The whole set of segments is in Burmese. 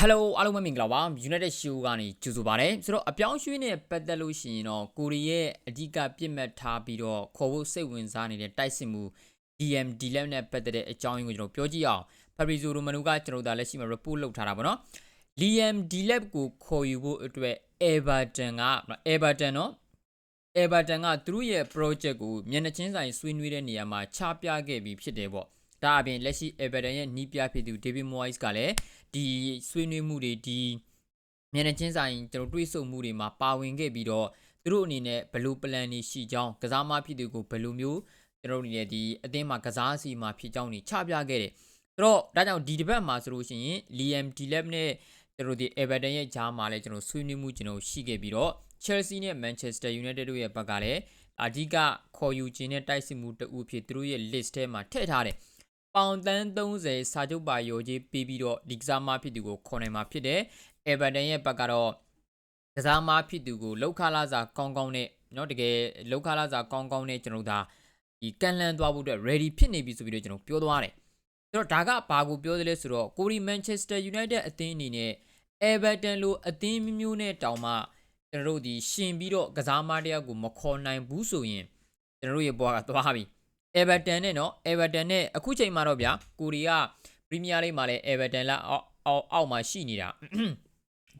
Hello အားလုံးပဲမင်္ဂလာပါ United Show ကနေကြိုဆိုပါရစေဆိုတော့အပြောင်းအရွှေ့နဲ့ပတ်သက်လို့ရှိရင်တော့ကိုရီးရဲ့အဓိကပြစ်မှတ်ထားပြီးတော့ခေါ်ဖို့စိတ်ဝင်စားနေတဲ့တိုက်စစ်မှု DM DLab နဲ့ပတ်သက်တဲ့အကြောင်းအရင်းကိုကျွန်တော်ပြောကြည့်အောင် Fabrizio Romano ကကျွန်တော်ဒါလက်ရှိမှာ report လုပ်ထားတာပေါ့နော် Liam DLab ကိုခေါ်ယူဖို့အတွက် Everton က Everton နော် Everton ကသူတို့ရဲ့ project ကိုမျက်နှာချင်းဆိုင်ဆွေးနွေးတဲ့နေရာမှာချပြခဲ့ပြီးဖြစ်တယ်ပေါ့ ဒါအပြင်လက်ရှိ Everton ရဲ့နီးပြဖြစ်သူ David Moyes ကလည်းဒီဆွေးနွေးမှုတွေဒီမျက်နှာချင်းဆိုင်ကျွန်တော်တွေးဆုံမှုတွေမှာပါဝင်ခဲ့ပြီးတော့သူတို့အနေနဲ့ဘယ်လို plan တွေရှိကြောင်းကစားမဖြစ်သူကိုဘယ်လိုမျိုးကျွန်တော်တို့အနေနဲ့ဒီအသင်းမှာကစားစီမှာဖြစ်ကြောင်းတွေချပြခဲ့တယ်ဆိုတော့ဒါကြောင့်ဒီတစ်ပတ်မှာဆိုလို့ရှိရင် Liam Delap နဲ့ကျွန်တော်တို့ဒီ Everton ရဲ့ဂျားမှာလည်းကျွန်တော်ဆွေးနွေးမှုကျွန်တော်ရှိခဲ့ပြီးတော့ Chelsea နဲ့ Manchester United တို့ရဲ့ဘက်ကလည်းအဓိကခေါ်ယူခြင်းနဲ့တိုက်စစ်မှုတအူဖြစ်သူတို့ရဲ့ list ထဲမှာထည့်ထားတယ်။ ပေါင်တန်း30စာချုပ်ပါရော်ကြီးပေးပြီးတော့ဒီကစားမဖြစ်သူကိုခေါ်နိုင်မှာဖြစ်တယ်။ Everton ရဲ့ဘက်ကတော့ကစားမဖြစ်သူကိုလောက်ခလာစာကောင်းကောင်းနဲ့เนาะတကယ်လောက်ခလာစာကောင်းကောင်းနဲ့ကျွန်တော်ဒါဒီကန်လန်သွားဖို့အတွက် ready ဖြစ်နေပြီဆိုပြီးတော့ကျွန်တော်ပြောသွားတယ်။ဆိုတော့ဒါကဘာကိုပြောသလဲဆိုတော့ကိုရီ Manchester United အသင်းအနေနဲ့ Everton လိုအသင်းမျိုးမျိုးနဲ့တောင်မှကျွန်တော်တို့ဒီရှင်ပြီးတော့ကစားမတယောက်ကိုမခေါ်နိုင်ဘူးဆိုရင်ကျွန်တော်တို့ရဲ့ဘွားကသွားပြီ Everton နဲ့နော် Everton နဲ့အခုချိန်မှာတော့ဗျာကိုရီးယားပရီးမီးယားလိမှာလည်း Everton လက်အောက်အောက်မှာရှိနေတာ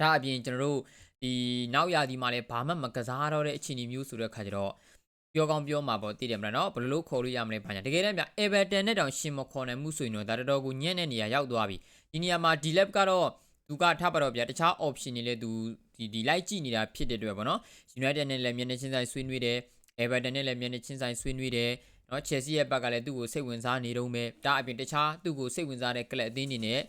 ဒါအပြင်ကျွန်တော်တို့ဒီနောက်ရာသီမှာလည်းဘာမှမကစားတော့တဲ့အခြေအနေမျိုးဆိုတဲ့ခါကျတော့ပြောကောင်းပြောမှာပေါ့သိတယ်မလားနော်ဘယ်လိုခေါ်လို့ရမလဲဘာညာတကယ်တမ်းဗျ Everton နဲ့တောင်ရှင်မခေါ်နိုင်မှုဆိုရင်တော့ဒါတော်တော်ကိုညံ့တဲ့နေရာရောက်သွားပြီဒီနေရာမှာ Dlab ကတော့သူကထပ်ပါတော့ဗျာတခြား option တွေလည်းသူဒီဒီလိုက်ကြည့်နေတာဖြစ်တဲ့အတွက်ပေါ့နော် United နဲ့လည်းမျက်နှာချင်းဆိုင်ဆွေးနွေးတယ် Everton နဲ့လည်းမျက်နှာချင်းဆိုင်ဆွေးနွေးတယ် နော် Chelsea ရဲ့ဘက်ကလည်းသူ့ကိုစိတ်ဝင်စားနေတော့မယ်ဒါအပြင်တခြားသူ့ကိုစိတ်ဝင်စားတဲ့ကလပ်အသင်းတွေနဲ့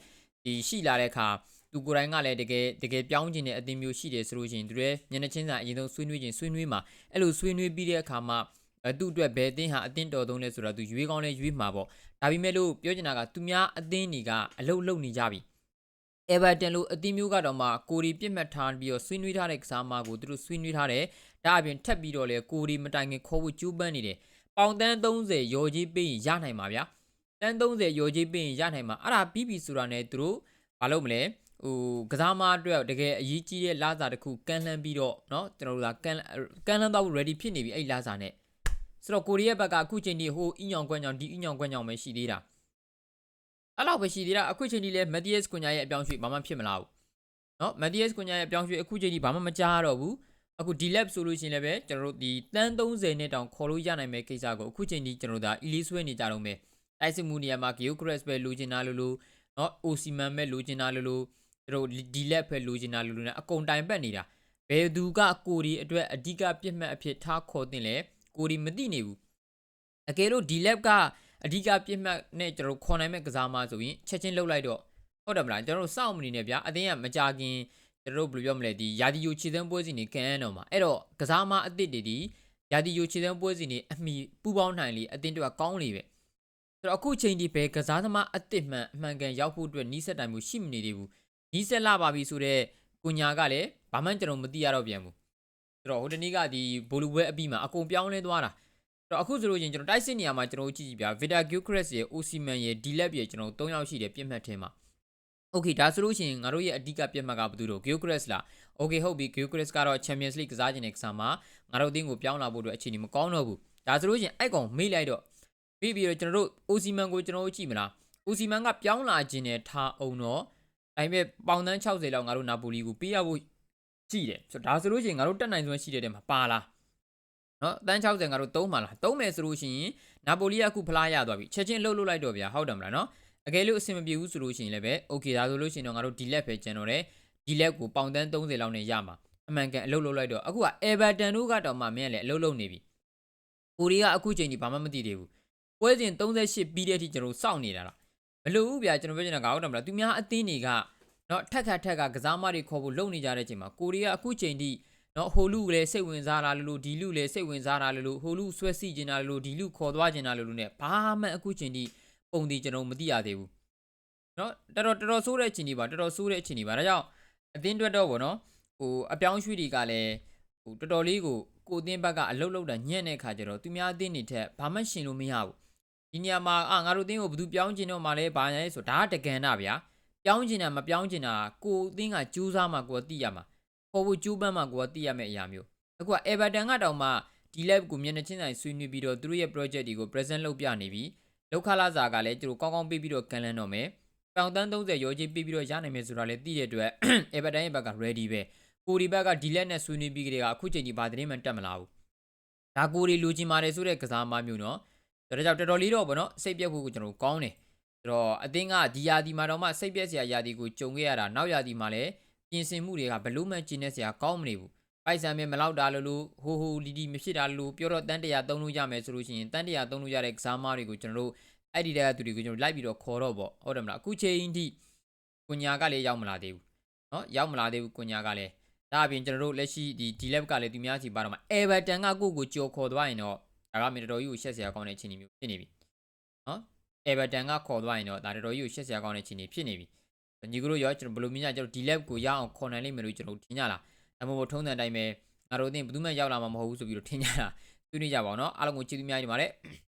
ဒီရှိလာတဲ့အခါသူကိုယ်တိုင်ကလည်းတကယ်တကယ်ပြောင်းကျင်တဲ့အသင်းမျိုးရှိတယ်ဆိုလို့ရှိရင်သူရဲ့မျက်နှာချင်းဆိုင်အရင်ဆုံးဆွေးနွေးခြင်းဆွေးနွေးမှာအဲ့လိုဆွေးနွေးပြီးတဲ့အခါမှာအဲသူ့အတွက်ဘယ်အသင်းဟာအသင်းတော်သုံးလဲဆိုတော့သူရွေးကောင်းလဲရွေးမှာပေါ့ဒါပေမဲ့လို့ပြောချင်တာကသူများအသင်းတွေကအလုတ်လုတ်နေကြပြီ Everton လို့အသင်းမျိုးကတော့မှကိုရီပြစ်မှတ်ထားပြီးတော့ဆွေးနွေးထားတဲ့ကစားမကိုသူတို့ဆွေးနွေးထားတယ်ဒါအပြင်ထပ်ပြီးတော့လေကိုရီမတိုင်ခင်ခေါ်ဖို့ကြိုးပမ်းနေတယ် ပေါင်တန်း30ရော်ကြီးပေးရင်ရနိုင်မှာဗျာတန်း30ရော်ကြီးပေးရင်ရနိုင်မှာအဲ့ဒါပြီးပြီဆိုတာနဲ့သူတို့မလုပ်မလဲဟိုကစားမအတွက်တကယ်အရေးကြီးတဲ့လာစာတစ်ခုကန်လှမ်းပြီးတော့เนาะကျွန်တော်တို့ကကန်ကန်လှမ်းတော့ ready ဖြစ်နေပြီအဲ့လာစာနဲ့ဆိုတော့ကိုရီးယားဘက်ကအခုချိန်ဒီဟိုအီညောင်ကွမ်းကြောင်ဒီအီညောင်ကွမ်းကြောင်ပဲရှိသေးတာအဲ့လောက်ပဲရှိသေးတာအခုချိန်ဒီလဲ Matthias Cunha ရဲ့အပြောင်းရွှေ့ဘာမှဖြစ်မလာဘူးเนาะ Matthias Cunha ရဲ့အပြောင်းရွှေ့အခုချိန်ဒီဘာမှမကြားတော့ဘူး အခု D-Lab ဆိုလို့ရှိရင်လည်းပဲကျွန်တော်တို့ဒီတန်း30နဲ့တောင်ခေါ်လို့ရနိုင်မဲ့ကိစ္စကိုအခုချိန်ဒီကျွန်တော်တို့ဒါ Elise ဆွဲနေကြတော့မယ်တိုက်စစ်မှုနေရာမှာ Gyökeres ပဲလိုချင်တာလို့လို့เนาะ Osimhen ပဲလိုချင်တာလို့လို့ကျွန်တော် D-Lab ပဲလိုချင်တာလို့လို့ ਨੇ အကုန်တိုင်ပတ်နေတာဘယ်သူကကိုဒီအတွက်အဓိကပြစ်မှတ်အဖြစ်ထားခေါ်တင်လဲကိုဒီမသိနေဘူးအကယ်လို့ D-Lab ကအဓိကပြစ်မှတ်နဲ့ကျွန်တော်ခေါ်နိုင်မဲ့ကစားမဆိုရင်ချက်ချင်းလှုပ်လိုက်တော့ဟုတ်တယ်မလားကျွန်တော်တို့စောင့်မနေနဲ့ဗျာအတင်းကမကြခင် ကျွန်တော်တို့ဘယ်လိုပြောမလဲဒီယာဒီယိုခြေစမ်းပွဲစီနေကန်တော့မှာအဲ့တော့ကစားမအသစ်တွေဒီယာဒီယိုခြေစမ်းပွဲစီနေအမိပူပေါင်းနိုင်လေအတင်းတွေကကောင်းလေပဲဆိုတော့အခုချိန်ဒီပဲကစားသမားအသစ်မှန်အမှန်ကန်ရောက်ဖို့အတွက်နီးစက်တိုင်မှုရှိမနေသေးဘူးနီးစက်လာပါပြီဆိုတော့ကိုညာကလည်းဘာမှကျွန်တော်မသိရတော့ပြန်ဘူးဆိုတော့ဟိုတနေ့ကဒီဘိုလူဘဲအပြီးမှာအကုန်ပြောင်းလဲသွားတာတော့အခုဆိုလို့ချင်းကျွန်တော်တိုက်စစ်နေရာမှာကျွန်တော်ကြည့်ကြည့်ဗျာ Vita Gyökeres ရဲ့ Osimhen ရဲ့ D-Lab ရဲ့ကျွန်တော်၃ယောက်ရှိတယ်ပြစ်မှတ်ထဲမှာ Okay ဒါဆိုလို့ရှိရင်ငါတို့ရဲ့အဓိကပြတ်မှတ်ကဘာတူတော့ Gyökeres လား Okay ဟုတ်ပြီ Gyökeres ကတော့ Champions League ကစားခြင်းနဲ့ကစားမှာငါတို့အသင်းကိုပြောင်းလာဖို့အတွက်အခြေအနေမကောင်းတော့ဘူးဒါဆိုလို့ရှိရင်အဲ့ကောင်မေ့လိုက်တော့ပြီးပြီးတော့ကျွန်တော်တို့ Osimhen ကိုကျွန်တော်တို့ကြည့်မလား Osimhen ကပြောင်းလာခြင်းနဲ့ထားအောင်တော့ဒါပေမဲ့ပေါင်တန်း60လောက်ငါတို့နာပိုလီကိုပေးရဖို့ကြည့်တယ်ဆိုတော့ဒါဆိုလို့ရှိရင်ငါတို့တက်နိုင်စွမ်းရှိတဲ့တဲမှာပါလားနော်တန်း60ငါတို့သုံးပါလားသုံးမယ်ဆိုလို့ရှိရင်နာပိုလီကအခုဖလားရသွားပြီချက်ချင်းလှုပ်လှုပ်လိုက်တော့ဗျာဟုတ်တယ်မလားနော် အကယ်လို့အဆင်မပြေဘူးဆိုလို့ရှိရင်လည်းပဲ okay ဒါဆိုလို့ရှိရင်တော့ငါတို့ D-Lab ပဲကျန်တော့တယ် D-Lab ကိုပေါင်တန်း30လောက်နဲ့ရမှာအမှန်ကန်အလုပ်လုပ်လိုက်တော့အခုက Everton တို့ကတော့မှမင်းကလည်းအလုပ်လုပ်နေပြီကိုရီးယားအခုချိန်ကြီးဘာမှမသိသေးဘူးပွဲစဉ်38ပြီးတဲ့အထိကျွန်တော်စောင့်နေတာလားမလို့ဘူးဗျာကျွန်တော်ပြောချင်တာကဟုတ်တယ်မလားသူများအသင်းတွေကနော်ထက်ခါထက်ကကစားမတွေခေါ်ဖို့လုပ်နေကြတဲ့အချိန်မှာကိုရီးယားအခုချိန်ထိနော်ဟိုလူလည်းစိတ်ဝင်စားတာလို့ဒီလူလည်းစိတ်ဝင်စားတာလို့ဟိုလူဆွဲစီကျင်တာလို့ဒီလူခေါ်သွားကျင်တာလို့နဲ့ဘာမှအခုချိန်ထိ ပုံတီကျွန်တော်မသိရသေးဘူးနော်တော်တော်တော်တော်ဆိုးတဲ့အခြေအနေပါတော်တော်ဆိုးတဲ့အခြေအနေပါဒါကြောင့်အသင်းတွက်တော့ဗောနော်ဟိုအပြောင်းရွှေ့တွေကလည်းဟိုတော်တော်လေးကိုကိုအသင်းဘက်ကအလုတ်လုတ်တာညံ့တဲ့ခါကျတော့သူများအသင်းတွေထက်ဘာမှရှင်လို့မရဘူးဒီနေရာမှာအာငါတို့အသင်းကိုဘယ်သူပြောင်းကျင်တော့မှလဲဘာလဲဆိုဒါကတကန်တာဗျာပြောင်းကျင်တာမပြောင်းကျင်တာကိုအသင်းကကြိုးစားမှကိုယ်ကသိရမှာခေါ်ဖို့ကြိုးပမ်းမှကိုယ်ကသိရမယ့်အရာမျိုးအခုက Everton ကတောင်မှဒီ level ကိုမျက်နှာချင်းဆိုင်ဆွေးနွေးပြီးတော့သူတို့ရဲ့ project တွေကို present လုပ်ပြနေပြီ လောက်ခလာစာကလည်းသူတို့ကောင်းကောင်းပေးပြီးတော့ကန်လန်းတော့မယ်တောင်တန်း30ရောကြီးပေးပြီးတော့ရနိုင်မယ်ဆိုတာလည်းသိတဲ့အတွက် Everton ရဲ့ဘက်က ready ပဲကိုဒီဘက်ကဒီလက်နဲ့ဆွေးနွေးပြီးကြတဲ့ကအခုချိန်ကြီးဘာသတင်းမှတက်မလာဘူးဒါကိုဒီလူချင်းပါတယ်ဆိုတဲ့ကစားမမျိုးနော်ဒါကြောင့်တော်တော်လေးတော့ဗောနော်စိတ်ပြက်ဖို့ကိုကျွန်တော်ကောင်းတယ်ဆိုတော့အသင်းကဒီယာဒီမှာတော့မှစိတ်ပြက်စရာယာဒီကိုကြုံခဲ့ရတာနောက်ယာဒီမှာလည်းပြင်ဆင်မှုတွေကဘလို့မှကျင်းနေစရာကောင်းမနေဘူး ပိုက်ဆံပဲမလောက်တာလို့လို့ဟိုဟိုလီလီမဖြစ်တာလို့ပြောတော့တန်တရာသုံးလို့ရမယ်ဆိုလို့ရှိရင်တန်တရာသုံးလို့ရတဲ့ကစားမတွေကိုကျွန်တော်တို့အဲ့ဒီတည်းကသူတွေကိုကျွန်တော်လိုက်ပြီးတော့ခေါ်တော့ပေါ့ဟုတ်တယ်မလားအခုချိန်ထိကွညာကလည်းရောက်မလာသေးဘူးเนาะရောက်မလာသေးဘူးကွညာကလည်းဒါအပြင်ကျွန်တော်တို့လက်ရှိဒီ D level ကလည်းသူများစီပါတော့မှာ Everton ကကိုယ့်ကိုကြော်ခေါ်သွားရင်တော့ဒါကမြေတော်တော်ကြီးကိုရှက်စရာကောင်းတဲ့အခြေအနေမျိုးဖြစ်နေပြီ Everton ကခေါ်သွားရင်တော့ဒါတော်တော်ကြီးကိုရှက်စရာကောင်းတဲ့အခြေအနေဖြစ်နေပြီ။ညီကတို့ရောကျွန်တော်ဘယ်လိုမြင်ကြကျွန်တော်ဒီ level ကိုရအောင်ခေါ်နိုင်လိမ့်မယ်လို့ကျွန်တော်ထင်ကြလား။ ဒါမှမဟုတ်ထုံးစံတိုင်းပဲငါတို့အသိဘယ်သူမှရောက်လာမှာမဟုတ်ဘူးဆိုပြီးတော့ထင်ကြတာ။သူနေကြပါအောင်နော်။အားလုံးကိုကျေးဇူးများကြီးတင်ပါတယ်။